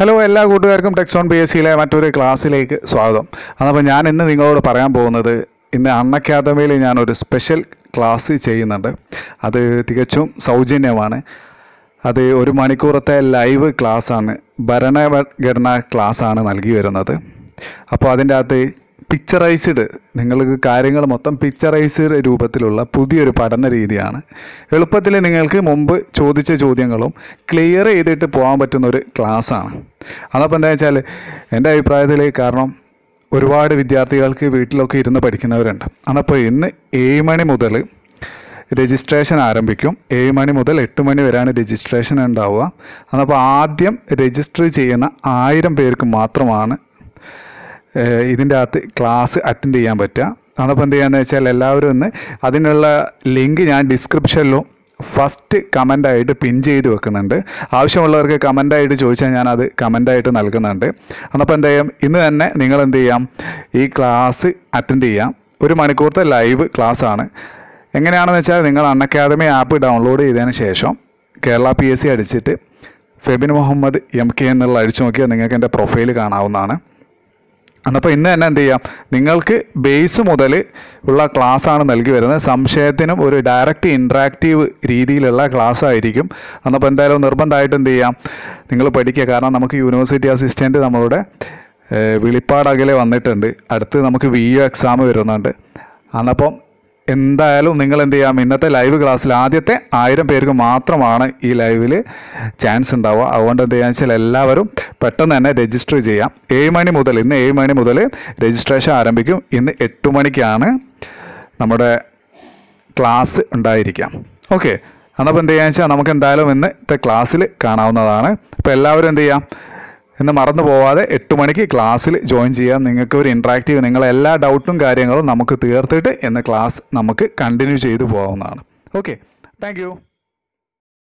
Hello എല്ലാ കൂട്ടുകാർക്കും ടെക്സോൺ P S സിയിലെ മറ്റൊരു ക്ലാസ്സിലേക്ക് സ്വാഗതം. അതപ്പോൾ ഞാൻ ഇന്ന് നിങ്ങളോട് പറയാൻ പോകുന്നത് ഇന്ന് അൺ അക്കാദമിയിൽ ഞാനൊരു സ്പെഷ്യൽ ക്ലാസ് ചെയ്യുന്നുണ്ട്. അത് തികച്ചും സൗജന്യമാണ്. അത് ഒരു മണിക്കൂറത്തെ ലൈവ് ക്ലാസ്സാണ് ഭരണഘടനാ ക്ലാസ്സാണ് നൽകി വരുന്നത്. അപ്പോൾ അതിന്റെ അകത്ത് പിക്ചറൈസ്ഡ് നിങ്ങൾക്ക് കാര്യങ്ങൾ മൊത്തം പിക്ചറൈസ്ഡ് രൂപത്തിലുള്ള പുതിയൊരു പഠന രീതിയാണ്. എളുപ്പത്തിൽ നിങ്ങൾക്ക് മുമ്പ് ചോദിച്ച ചോദ്യങ്ങളും ക്ലിയർ ചെയ്തിട്ട് പോകാൻ പറ്റുന്ന ഒരു ക്ലാസ്സാണ് അതപ്പോൾ എന്താ വെച്ചാൽ എന്റെ അഭിപ്രായത്തിൽ കാരണം ഒരുപാട് വിദ്യാർത്ഥികൾക്ക് വീട്ടിലൊക്കെ ഇരുന്ന് പഠിക്കുന്നവരുണ്ട്. അതപ്പോൾ ഇന്ന് ഏഴ് മണി മുതൽ രജിസ്ട്രേഷൻ ആരംഭിക്കും. ഏഴ് മണി മുതൽ എട്ട് മണി വരെയാണ് രജിസ്ട്രേഷൻ ഉണ്ടാവുക. അതപ്പോൾ ആദ്യം രജിസ്റ്റർ ചെയ്യുന്ന ആയിരം പേർക്ക് മാത്രമാണ് ഇതിന്റെ അകത്ത് ക്ലാസ് അറ്റൻഡ് ചെയ്യാൻ പറ്റുക. അതപ്പോൾ എന്ത് ചെയ്യാന്ന് വെച്ചാൽ എല്ലാവരും ഒന്ന് അതിനുള്ള ലിങ്ക് ഞാൻ ഡിസ്ക്രിപ്ഷനിലും ഫസ്റ്റ് കമന്റായിട്ട് പിൻ ചെയ്ത് വെക്കുന്നുണ്ട്. ആവശ്യമുള്ളവർക്ക് കമന്റായിട്ട് ചോദിച്ചാൽ ഞാൻ അത് കമന്റായിട്ട് നൽകുന്നുണ്ട്. അതപ്പോൾ എന്ത് ചെയ്യാം? ഇന്ന് തന്നെ നിങ്ങൾ എന്ത് ചെയ്യാം? ഈ ക്ലാസ് അറ്റൻഡ് ചെയ്യാം. ഒരു മണിക്കൂറത്തെ ലൈവ് ക്ലാസ് ആണ്. എങ്ങനെയാണെന്ന് വെച്ചാൽ നിങ്ങൾ അൺ അക്കാദമി ആപ്പ് ഡൗൺലോഡ് ചെയ്തതിന് ശേഷം കേരള പി എസ് സി അടിച്ചിട്ട് ഫെബിൻ മുഹമ്മദ് എം കെ എന്നുള്ള അടിച്ചു നോക്കിയാൽ നിങ്ങൾക്ക് എന്റെ പ്രൊഫൈൽ കാണാവുന്നതാണ്. എന്നപ്പോൾ ഇന്ന് തന്നെ എന്ത് ചെയ്യാം നിങ്ങൾക്ക് ബേസ് മുതൽ ഉള്ള ക്ലാസ് ആണ് നൽകി വരുന്നത്. സംശയത്തിനും ഒരു ഡയറക്റ്റ് ഇൻട്രാക്റ്റീവ് രീതിയിലുള്ള ക്ലാസ് ആയിരിക്കും. എന്നപ്പോൾ എന്തായാലും നിർബന്ധമായിട്ട് എന്ത് ചെയ്യാം നിങ്ങൾ പഠിക്കുക. കാരണം നമുക്ക് യൂണിവേഴ്സിറ്റി അസിസ്റ്റന്റ് നമ്മളുടെ വിളിപ്പാട് അകലെ വന്നിട്ടുണ്ട്. അടുത്ത് നമുക്ക് വി യു എക്സാം വരുന്നുണ്ട്. അന്നപ്പം എന്തായാലും നിങ്ങൾ എന്ത് ചെയ്യാം ഇന്നത്തെ ലൈവ് ക്ലാസ്സിൽ ആദ്യത്തെ ആയിരം പേർക്ക് മാത്രമാണ് ഈ ലൈവിൽ ചാൻസ് ഉണ്ടാവുക. അതുകൊണ്ട് എന്ത് ചെയ്യാന്ന് വെച്ചാൽ എല്ലാവരും പെട്ടെന്ന് തന്നെ രജിസ്റ്റർ ചെയ്യാം. ഏഴ് മണി മുതൽ ഇന്ന് ഏഴ് മണി മുതൽ രജിസ്ട്രേഷൻ ആരംഭിക്കും. ഇന്ന് എട്ട് മണിക്കാണ് നമ്മുടെ ക്ലാസ് ഉണ്ടായിരിക്കാം ഓക്കെ എന്നപ്പോൾ എന്ത് ചെയ്യാന്ന് വെച്ചാൽ നമുക്ക് എന്തായാലും ഇന്നത്തെ ക്ലാസ്സിൽ കാണാവുന്നതാണ്. അപ്പോൾ എല്ലാവരും എന്ത് ചെയ്യാം ഇന്ന് മറന്നു പോവാതെ എട്ട് മണിക്ക് ക്ലാസ്സിൽ ജോയിൻ ചെയ്യാം നിങ്ങൾക്ക് ഒരു ഇൻട്രാക്റ്റീവ് നിങ്ങളെ എല്ലാ ഡൗട്ടും കാര്യങ്ങളും നമുക്ക് തീർത്തിട്ട് എന്ന ക്ലാസ് നമുക്ക് കണ്ടിന്യൂ ചെയ്തു പോകാവുന്നതാണ്. Okay thank